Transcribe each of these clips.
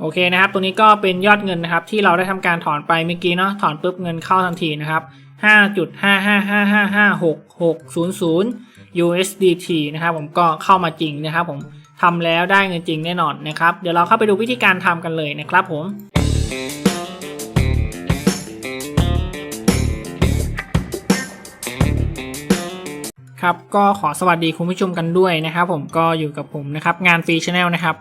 โอเคนะครับ ตัวนี้ก็เป็นยอดเงินนะครับ ที่เราได้ทำการถอนไปเมื่อกี้เนาะ ถอนปุ๊บเงินเข้าทันทีนะครับ5.555555600 USDT นะครับ ผมก็เข้ามาจริงนะครับ ผมทำแล้วได้เงินจริงแน่นอนนะครับ เดี๋ยวเราเข้าไปดูวิธีการทำกันเลยนะครับผมครับก็ขอสวัสดีคุณผู้ชมกันด้วยนะครับ ผมก็อยู่กับผมนะครับงานฟรีชาแนลนะครับ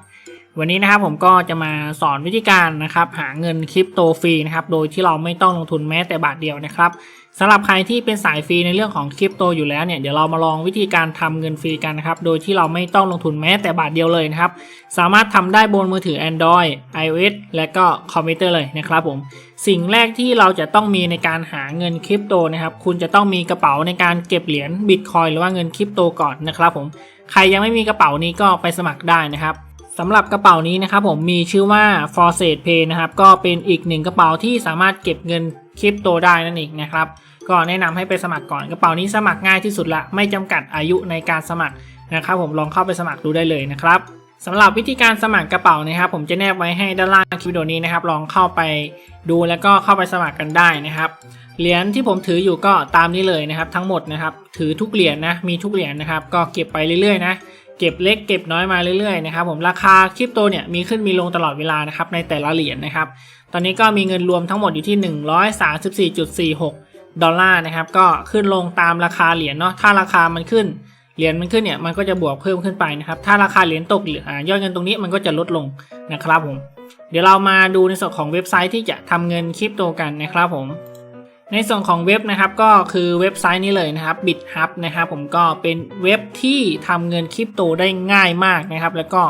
วันนี้นะครับผมก็จะมาสอนวิธีการนะครับหาเงินคริปโตฟรีนะครับโดยที่เราไม่ต้องลงทุนแม้แต่บาทเดียวนะครับสำหรับใครที่เป็นสายฟรีในเรื่องของคริปโตอยู่แล้วเนี่ยเดี๋ยวเรามาลองวิธีการทำเงินฟรีกันนะครับโดยที่เราไม่ต้องลงทุนแม้แต่บาทเดียวเลยนะครับสามารถทำได้บนมือถือ Android iOS และก็คอมพิวเตอร์เลยนะครับผมสิ่งแรกที่เราจะต้องมีในการหาเงินคริปโตนะครับคุณจะต้องมีกระเป๋าในการเก็บเหรียญบิตคอยหรือว่าเงินคริปโตก่อนนะครับผมใครยังไม่มีกระเป๋านี้ก็ไปสมัครได้นะครับ สำหรับกระเป๋านี้นะครับผมมีชื่อว่า f o r s e Pay นะครับก็เป็นอีกหนึ่งกระเป๋าที่สามารถเก็บเงินคริปโตได้นั่นเองนะครับก็แนะนำให้ไปสมัครก่อนกระเป๋านี้สมัครง่ายที่สุดละไม่จำกัดอายุในการสมัครนะครับ ผมลองเข้าไปสมัครดูได้เลยนะครับสำหรับวิธีการสมัครกระเป๋านะครับ ผมจะแนบไว้ให้ด้านล่างคลิปวิดีโอนี้นะครับ ลองเข้าไปดูแล้วก็เข้าไปสมัครกันได้นะครับเหรียญที่ผมถืออยู่ก็ตามนี้เลยนะครับ ทั้งหมดนะครับ ถือทุกเหรียญนะมีทุกเหรียญนะครับ ก็เก็บไปเรื่อยๆนะ เก็บเล็กเก็บน้อยมาเรื่อยๆนะครับผมราคาคริปโตเนี่ยมีขึ้นมีลงตลอดเวลานะครับในแต่ละเหรียญนะครับ ตอนนี้ก็มีเงินรวมทั้งหมดอยู่ที่ 134.46 ดอลลาร์นะครับก็ขึ้นลงตามราคาเหรียญเนาะถ้าราคามันขึ้นเหรียญมันขึ้นเนี่ยมันก็จะบวกเพิ่มขึ้นไปนะครับถ้าราคาเหรียญตกอ่ายอดเงินตรงนี้มันก็จะลดลงนะครับผมเดี๋ยวเรามาดูในส่วนของเว็บไซต์ที่จะทำเงินคริปโตกันนะครับผม ในส่วนของเว็บนะครับก็คือเว็บไซต์นี้เลยนะครับ BitHub นะครับผมก็เป็นเว็บที่ทำเงินคริปโตได้ง่ายมากนะครับ แล้วก็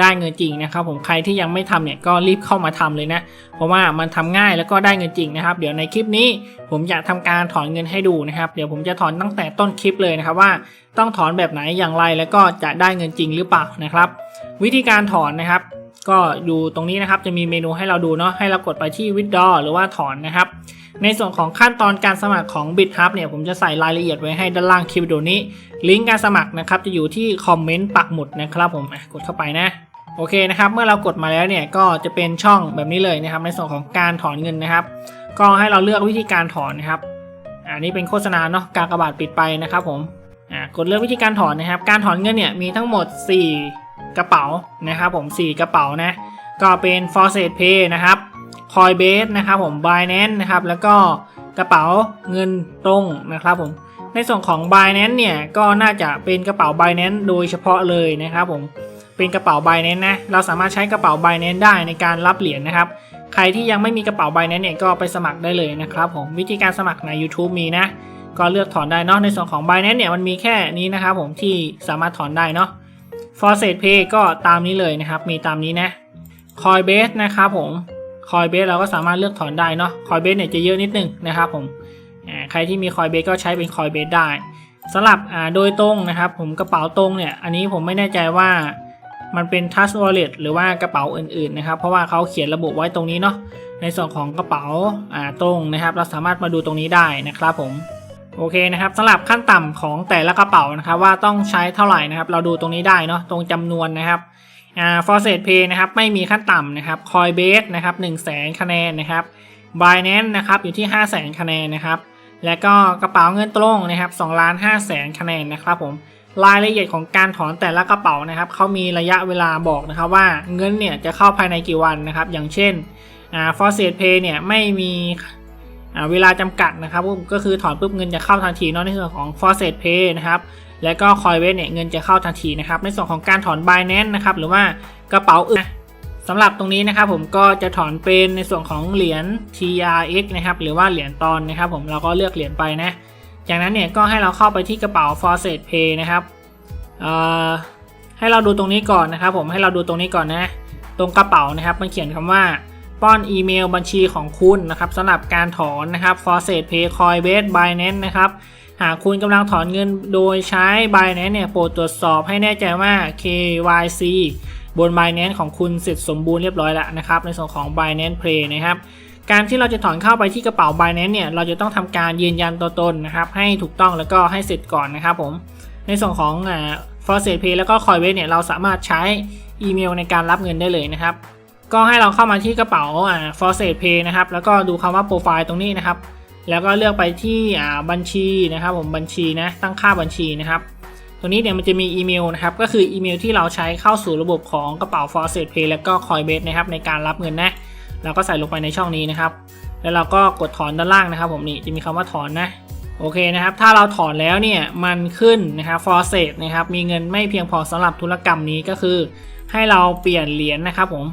ได้เงินจริงนะครับ ผมใครที่ยังไม่ทำเนี่ยก็รีบเข้ามาทำเลยนะ เพราะว่ามันทำง่ายแล้วก็ได้เงินจริงนะครับ เดี๋ยวในคลิปนี้ผมจะทำการถอนเงินให้ดูนะครับ เดี๋ยวผมจะถอนตั้งแต่ต้นคลิปเลยนะครับว่าต้องถอนแบบไหนอย่างไรแล้วก็จะได้เงินจริงหรือเปล่านะครับ วิธีการถอนนะครับ ก็อยู่ตรงนี้นะครับจะมีเมนูให้เราดูเนาะให้เรากดไปที่ withdraw หรือว่าถอนนะครับ ในส่วนของขั้นตอนการสมัครของ BitHub เนี่ยผมจะใส่รายละเอียดไว้ให้ด้านล่างคลิปวิดีโอนี้ ลิงก์การสมัครนะครับจะอยู่ที่คอมเมนต์ปักหมุดนะครับผมกดเข้าไปนะโอเคนะครับเมื่อเรากดมาแล้วเนี่ยก็จะเป็นช่องแบบนี้เลยนะครับในส่วนของการถอนเงินนะครับ ก็ให้เราเลือกวิธีการถอนนะครับอันนี้เป็นโฆษณาเนาะการกระบาดปิดไปนะครับผมกดเลือกวิธีการถอนนะครับ การถอนเงินเนี่ยมีทั้งหมด 4 กระเป๋านะครับผม 4 กระเป๋านะก็เป็น f o r s e Pay นะครับ Coinbase นะครับผม Binance นะครับแล้วก็กระเป๋าเงินตรงนะครับผมในส่วนของ Binance เนี่ยก็น่าจะเป็นกระเป๋า Binance โดยเฉพาะเลยนะครับผมเป็นกระเป๋า Binance นะเราสามารถใช้กระเป๋า Binance ได้ในการรับเหรียญนะครับ ใครที่ยังไม่มีกระเป๋า Binance เนี่ยก็ไปสมัครได้เลยนะครับผมวิธีการสมัครใน YouTube มีนะก็เลือกถอนได้เนาะในส่วนของ Binance เนี่ยมันมีแค่นี้นะครับผมที่สามารถถอนได้เนาะ f o r s e Pay ก็ตามนี้เลยนะครับ มีตามนี้นะ Coinbase นะครับผม Coinbase เราก็สามารถเลือกถอนได้เนาะ Coinbase เนี่ยจะเยอะนิดนึงนะครับผมใครที่มี Coinbase ก็ใช้เป็น Coinbase ได้สำหรับโดยตรงนะครับ ผมกระเป๋าตรงเนี่ยอันนี้ผมไม่แน่ใจว่ามันเป็น Touch Wallet หรือว่ากระเป๋าอื่นๆนะครับ เพราะว่าเขาเขียนระบุไว้ตรงนี้เนาะในส่วนของกระเป๋าตรงนะครับ เราสามารถมาดูตรงนี้ได้นะครับผมโอเคนะครับสำหรับขั้นต่ำของแต่ละกระเป๋านะครับ ว่าต้องใช้เท่าไหร่นะครับ เราดูตรงนี้ได้เนาะตรงจำนวนนะครับ อ่า f o r s e Pay นะครับไม่มีขั้นต่ำนะครับ Coinbase นะครับ1 0 0 0 0 0คะแนนนะครับ Binance นะครับอยู่ที่5 0 0 0 0 0คะแนนนะครับและก็กระเป๋าเงินตรงนะครับ2ล้าน5แสนคะแนนนะครับผมรายละเอียดของการถอนแต่ละกระเป๋านะครับเขามีระยะเวลาบอกนะครับว่าเงินเนี่ยจะเข้าภายในกี่วันนะครับ อย่างเช่นอ่า f o r s e Pay เนี่ยไม่มีอ่าเวลาจำกัดนะครับก็คือถอนปุ๊บเงินจะเข้าทันทีเนาะในส่วนของ f o r s e Pay นะครับ แล้วก็ Coinbase เนี่ยเงินจะเข้าทันทีนะครับ ในส่วนของการถอน Binance นะครับ หรือว่ากระเป๋าอื่นสำหรับตรงนี้นะครับผมก็จะถอนเป็นในส่วนของเหรียญ TRX นะครับ หรือว่าเหรียญตอนนะครับ ผมเราก็เลือกเหรียญไปนะ จากนั้นเนี่ยก็ให้เราเข้าไปที่กระเป๋า f o r s e Pay นะครับให้เราดูตรงนี้ก่อนนะครับ ผมให้เราดูตรงนี้ก่อนนะ ตรงกระเป๋านะครับ มันเขียนคำว่าป้อนอีเมลบัญชีของคุณนะครับสำหรับการถอนนะครับ f o r s e Pay Coinbase Binance นะครับ หากคุณกำลังถอนเงินโดยใช้ Binance เนี่ยโปรดตรวจสอบให้แน่ใจว่า KYC บน Binance ของคุณเสร็จสมบูรณ์เรียบร้อยแล้วนะครับ ในส่วนของ Binance Pay นะครับ การที่เราจะถอนเข้าไปที่กระเป๋า Binance เนี่ยเราจะต้องทำการยืนยันตัวตนนะครับ ให้ถูกต้องแล้วก็ให้เสร็จก่อนนะครับผม ในส่วนของอ่า f o r s e Pay แล้วก็ Coinbase เนี่ยเราสามารถใช้อีเมลในการรับเงินได้เลยนะครับ ก็ให้เราเข้ามาที่กระเป๋าอ่า for s a t pay นะครับแล้วก็ดูคำว่าโปรไฟล์ตรงนี้นะครับ แล้วก็เลือกไปที่บัญชีนะครับผมบัญชีนะตั้งค่าบัญชีนะครับ ตรงนี้เนี่ยมันจะมีอีเมลนะครับก็คืออีเมลที่เราใช้เข้าสู่ระบบของกระเป๋า for s a t pay แล้วก็ Coinbase นะครับในการรับเงินนะเราก็ใส่ลงไปในช่องนี้นะครับ แล้วเราก็กดถอนด้านล่างนะครับ ผมนี่จะมีคำว่าถอนนะโอเคนะครับ ถ้าเราถอนแล้วเนี่ยมันขึ้นนะครับ for s a t นะครับมีเงินไม่เพียงพอสำหรับธุรกรรมนี้ก็คือ ให้เราเปลี่ยนเหรียญนะครับผม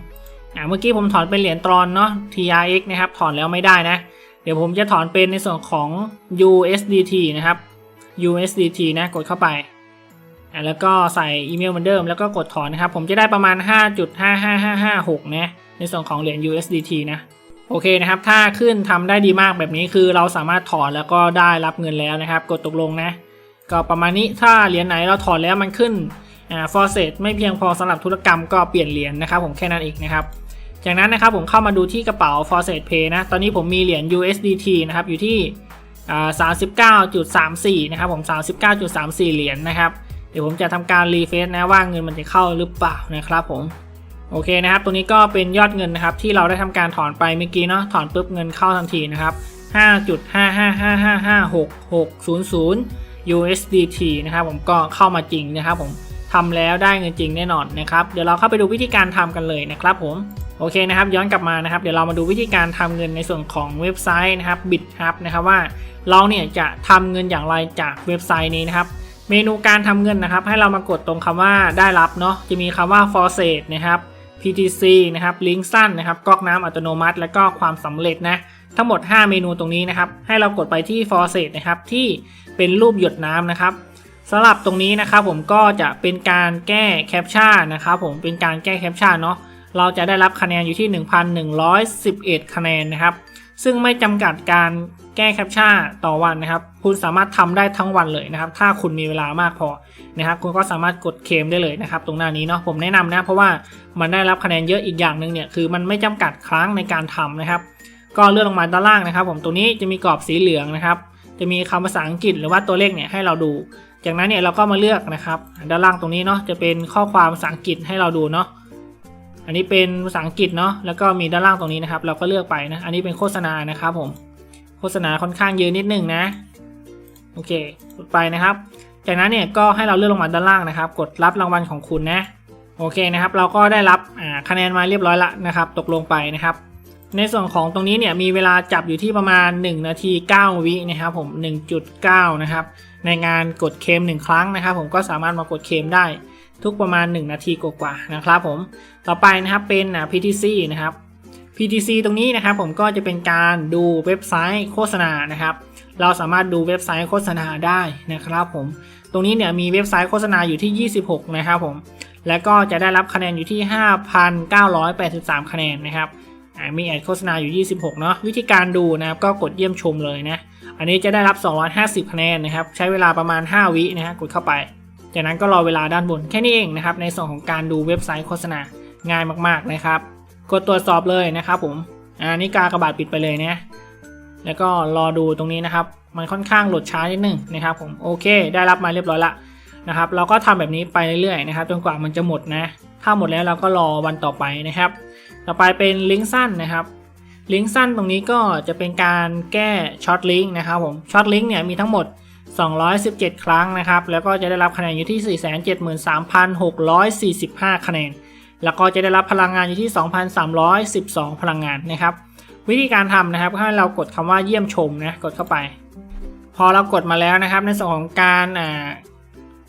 อ่าเมื่อกี้ผมถอนเป็นเหรียญตรอนเนาะ TRX นะครับถอนแล้วไม่ได้นะ เดี๋ยวผมจะถอนเป็นในส่วนของ USDT นะครับ USDT นะกดเข้าไปแล้วก็ใส่อีเมลเหมือนเดิมแล้วก็กดถอนนะครับ ผมจะได้ประมาณ 5.55556 นะในส่วนของเหรียญ USDT นะโอเคนะครับ ถ้าขึ้นทำได้ดีมากแบบนี้คือเราสามารถถอนแล้วก็ได้รับเงินแล้วนะครับ กดตกลงนะ ก็ประมาณนี้ถ้าเหรียญไหนเราถอนแล้วมันขึ้นอ่าฟอร์เซตไม่เพียงพอสำหรับธุรกรรมก็เปลี่ยนเหรียญนะครับ ผมแค่นั้นเองนะครับ จากนั้นนะครับผมเข้ามาดูที่กระเป๋า f o r s e t Pay นะ ตอนนี้ผมมีเหรียญ USDT นะครับ อยู่ที่อ่า39.34นะครับผม39.34เก้าจุดสามสี่เหรียญนะครับ เดี๋ยวผมจะทำการรีเฟซนะว่าเงินมันจะเข้าหรือเปล่านะครับผม โอเคนะครับตรงนี้ก็เป็นยอดเงินนะครับ ที่เราได้ทำการถอนไปเมื่อกี้เนาะ ถอนปุ๊บเงินเข้าทันทีนะครับ5.555555600 USDT นะครับผมก็เข้ามาจริงนะครับผมทำแล้วได้เงินจริงแน่นอนนะครับ เดี๋ยวเราเข้าไปดูวิธีการทำกันเลยนะครับผม โอเคนะครับ ย้อนกลับมานะครับ เดี๋ยวเรามาดูวิธีการทำเงินในส่วนของเว็บไซต์นะครับ BitHub นะครับว่าเราเนี่ยจะทำเงินอย่างไรจากเว็บไซต์นี้นะครับ เมนูการทำเงินนะครับ ให้เรามากดตรงคำว่าได้รับเนาะจะมีคำว่า for s a t นะครับ PTC นะครับลิงก์สั้นนะครับก๊อกน้ำอัตโนมัติ และก็ความสำเร็จนะทั้งหมด 5 เมนูตรงนี้นะครับ ให้เรากดไปที่ for s a t นะครับที่เป็นรูปหยดน้ำนะครับสำหรับตรงนี้นะครับผมก็จะเป็นการแก้แคปชั่นนะครับผมเป็นการแก้แคปชั่นเนาะ เราจะได้รับคะแนนอยู่ที่ 1,111 คะแนนนะครับ ซึ่งไม่จำกัดการแก้แคปชั่นต่อวันนะครับ คุณสามารถทำได้ทั้งวันเลยนะครับ ถ้าคุณมีเวลามากพอนะครับ คุณก็สามารถกดเคมได้เลยนะครับ ตรงหน้านี้เนาะผมแนะนำนะ เพราะว่ามันได้รับคะแนนเยอะอีกอย่างหนึ่งเนี่ยคือมันไม่จำกัดครั้งในการทำนะครับ ก็เลื่อนลงมาด้านล่างนะครับ ผมตรงนี้จะมีกรอบสีเหลืองนะครับ จะมีคำภาษาอังกฤษหรือว่าตัวเลขเนี่ยให้เราดูจากนั้นเนี่ยเราก็มาเลือกนะครับ ด้านล่างตรงนี้เนาะจะเป็นข้อความภาษาอังกฤษให้เราดูเนาะ อันนี้เป็นภาษาอังกฤษเนาะแล้วก็มีด้านล่างตรงนี้นะครับ เราก็เลือกไปนะอันนี้เป็นโฆษณานะครับผมโฆษณาค่อนข้างเยอะนิดนึงนะโอเคกดไปนะครับ จากนั้นเนี่ยก็ให้เราเลื่อนลงมาด้านล่างนะครับ กดรับรางวัลของคุณนะโอเคนะครับ เราก็ได้รับคะแนนมาเรียบร้อยละนะครับ ตกลงไปนะครับ ในส่วนของตรงนี้เนี่ยมีเวลาจับอยู่ที่ประมาณ 1 นาที 9 วินะครับผม 1.9 นะครับ ในงานกดเคม1ครั้งนะครับ ผมก็สามารถมากดเคมได้ ทุกประมาณ 1 นาทีกว่าๆนะครับผมต่อไปนะครับเป็น PTC นะครับ PTC ตรงนี้นะครับผมก็จะเป็นการดูเว็บไซต์โฆษณานะครับ เราสามารถดูเว็บไซต์โฆษณาได้นะครับผมตรงนี้เนี่ยมีเว็บไซต์โฆษณาอยู่ที่ 26 นะครับผมแล้วก็จะได้รับคะแนนอยู่ที่ 5,983 คะแนนนะครับมีแอดโฆษณาอยู่ 26 เนาะวิธีการดูนะครับก็กดเยี่ยมชมเลยนะ อันนี้จะได้รับ 250 คะแนนนะครับ ใช้เวลาประมาณ 5 วินะฮะกดเข้าไป จากนั้นก็รอเวลาด้านบนแค่นี้เองนะครับในส่วนของการดูเว็บไซต์โฆษณาง่ายมากๆนะครับ กดตรวจสอบเลยนะครับผมอ่านี่กากระบาดปิดไปเลยนะแล้วก็รอดูตรงนี้นะครับ มันค่อนข้างโหลดช้านิดนึงนะครับผมโอเค ได้รับมาเรียบร้อยละนะครับ เราก็ทำแบบนี้ไปเรื่อยๆนะครับจนกว่ามันจะหมดนะ ถ้าหมดแล้วเราก็รอวันต่อไปนะครับ ต่อไปเป็นลิงก์สั้นนะครับลิงก์สั้นตรงนี้ก็จะเป็นการแก้ช็อตลิงก์นะครับผมช็อตลิงก์เนี่ยมีทั้งหมด 217 ครั้งนะครับ แล้วก็จะได้รับคะแนนอยู่ที่ 473,645 คะแนน แล้วก็จะได้รับพลังงานอยู่ที่ 2,312 พลังงานนะครับ วิธีการทำนะครับให้เรากดคำว่าเยี่ยมชมนะ กดเข้าไป พอเรากดมาแล้วนะครับ ในส่วนของการ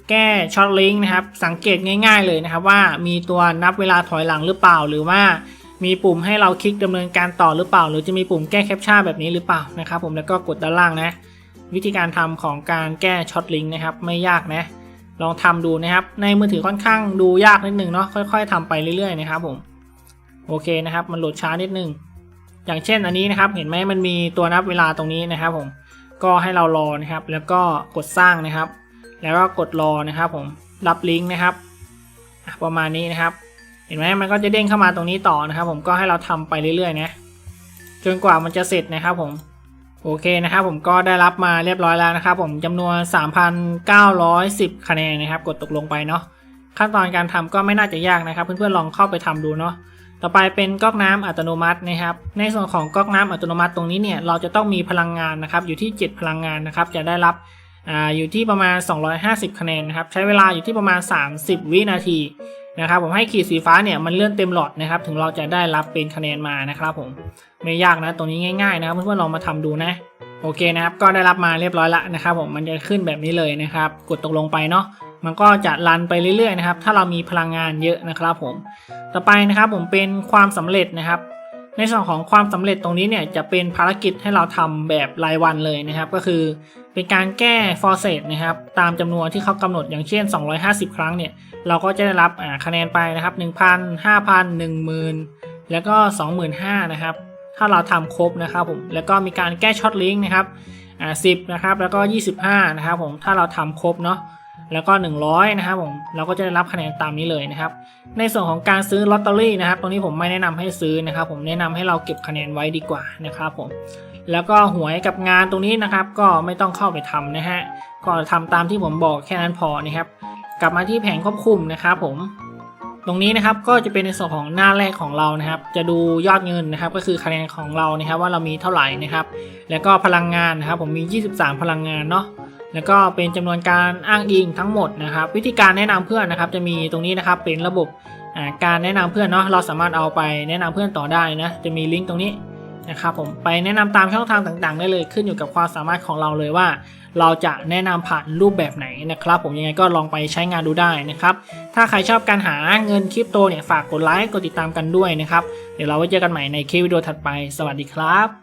แก้ช็อตลิงก์นะครับ สังเกตง่ายๆเลยนะครับว่ามีตัวนับเวลาถอยหลังหรือเปล่า หรือว่ามีปุ่มให้เราคลิกดำเนินการต่อหรือเปล่า หรือจะมีปุ่มแก้แคปชั่นแบบนี้หรือเปล่านะครับ ผมแล้วก็กดด้านล่างนะ วิธีการทำของการแก้ช็อตลิงก์นะครับ ไม่ยากนะ ลองทำดูนะครับ ในมือถือค่อนข้างดูยากนิดนึงเนาะค่อย ๆทำไปเรื่อยๆนะครับผมโอเคนะครับ มันโหลดช้านิดนึงอย่างเช่นอันนี้นะครับ เห็นไหมมันมีตัวนับเวลาตรงนี้นะครับผมก็ให้เรารอนะครับ แล้วก็กดสร้างนะครับ แล้วก็กดรอนะครับ ผมรับลิงก์นะครับประมาณนี้นะครับ เห็นไหมมันก็จะเด้งเข้ามาตรงนี้ต่อนะครับ ผมก็ให้เราทำไปเรื่อยๆนะจนกว่ามันจะเสร็จนะครับผม โอเคนะครับผมก็ได้รับมาเรียบร้อยแล้วนะครับผมจำนวน 3,910 คะแนนนะครับ กดตกลงไปเนาะขั้นตอนการทำก็ไม่น่าจะยากนะครับ เพื่อนๆลองเข้าไปทำดูเนาะต่อไปเป็นก๊อกน้ำอัตโนมัตินะครับ ในส่วนของก๊อกน้ำอัตโนมัติตรงนี้เนี่ยเราจะต้องมีพลังงานนะครับ อยู่ที่ 7 พลังงานนะครับ จะได้รับออยู่ที่ประมาณ 250 คะแนนนะครับ ใช้เวลาอยู่ที่ประมาณ 30 วินาที นะครับผมให้ขีดสีฟ้าเนี่ยมันเลื่อนเต็มหลอดนะครับถึงเราจะได้รับเป็นคะแนนมานะครับผมไม่ยากนะตรงนี้ง่ายๆนะครับเพื่อนๆลองมาทำดูนะโอเคนะครับก็ได้รับมาเรียบร้อยล้วนะครับผมมันจะขึ้นแบบนี้เลยนะครับกดตกลงไปเนาะมันก็จะรันไปเรื่อยๆนะครับถ้าเรามีพลังงานเยอะนะครับผมต่อไปนะครับผมเป็นความสำเร็จนะครับในส่วนของความสำเร็จตรงนี้เนี่ยจะเป็นภารกิจให้เราทำแบบรายวันเลยนะครับ ก็คือเป็นการแก้ฟอร์เซตนะครับตามจำนวนที่เขากำหนดอย่างเช่น 250 ครั้งเนี่ย เราก็จะได้รับคะแนนไปนะครับ 1,000 5,000 10,000 แล้วก็ 25,000นะครับ ถ้าเราทำครบนะครับผม แล้วก็มีการแก้ช็อตลิงก์นะครับอ่า10นะครับ แล้วก็ 25 นะครับผม ถ้าเราทำครบเนาะ แล้วก็ 100 นะครับผม เราก็จะได้รับคะแนนตามนี้เลยนะครับ ในส่วนของการซื้อลอตเตอรี่นะครับ ตรงนี้ผมไม่แนะนำให้ซื้อนะครับ ผมแนะนำให้เราเก็บคะแนนไว้ดีกว่านะครับผมแล้วก็หวยกับงานตรงนี้นะครับ ก็ไม่ต้องเข้าไปทำนะฮะก็ทำตามที่ผมบอกแค่นั้นพอนะครับ กลับมาที่แผงควบคุมนะครับผม ตรงนี้นะครับก็จะเป็นในส่วนของหน้าแรกของเรานะครับ จะดูยอดเงินนะครับ ก็คือคะแนนของเรานะครับว่าเรามีเท่าไหร่นะครับ แล้วก็พลังงานนะครับ ผมมี 23 พลังงานเนาะแล้วก็เป็นจำนวนการอ้างอิงทั้งหมดนะครับ วิธีการแนะนำเพื่อนนะครับ จะมีตรงนี้นะครับเป็นระบบการแนะนำเพื่อนเนาะเราสามารถเอาไปแนะนำเพื่อนต่อได้นะจะมีลิงก์ตรงนี้นะครับผมไปแนะนำตามช่องทางต่างๆ ได้เลยขึ้นอยู่กับความสามารถของเราเลยว่า เราจะแนะนำผ่านรูปแบบไหนนะครับ ผมยังไงก็ลองไปใช้งานดูได้นะครับ ถ้าใครชอบการหาเงินคริปโตเนี่ยฝากกดไลค์กดติดตามกันด้วยนะครับ เดี๋ยวเราไว้เจอกันใหม่ในคลิปวิดีโอถัดไป สวัสดีครับ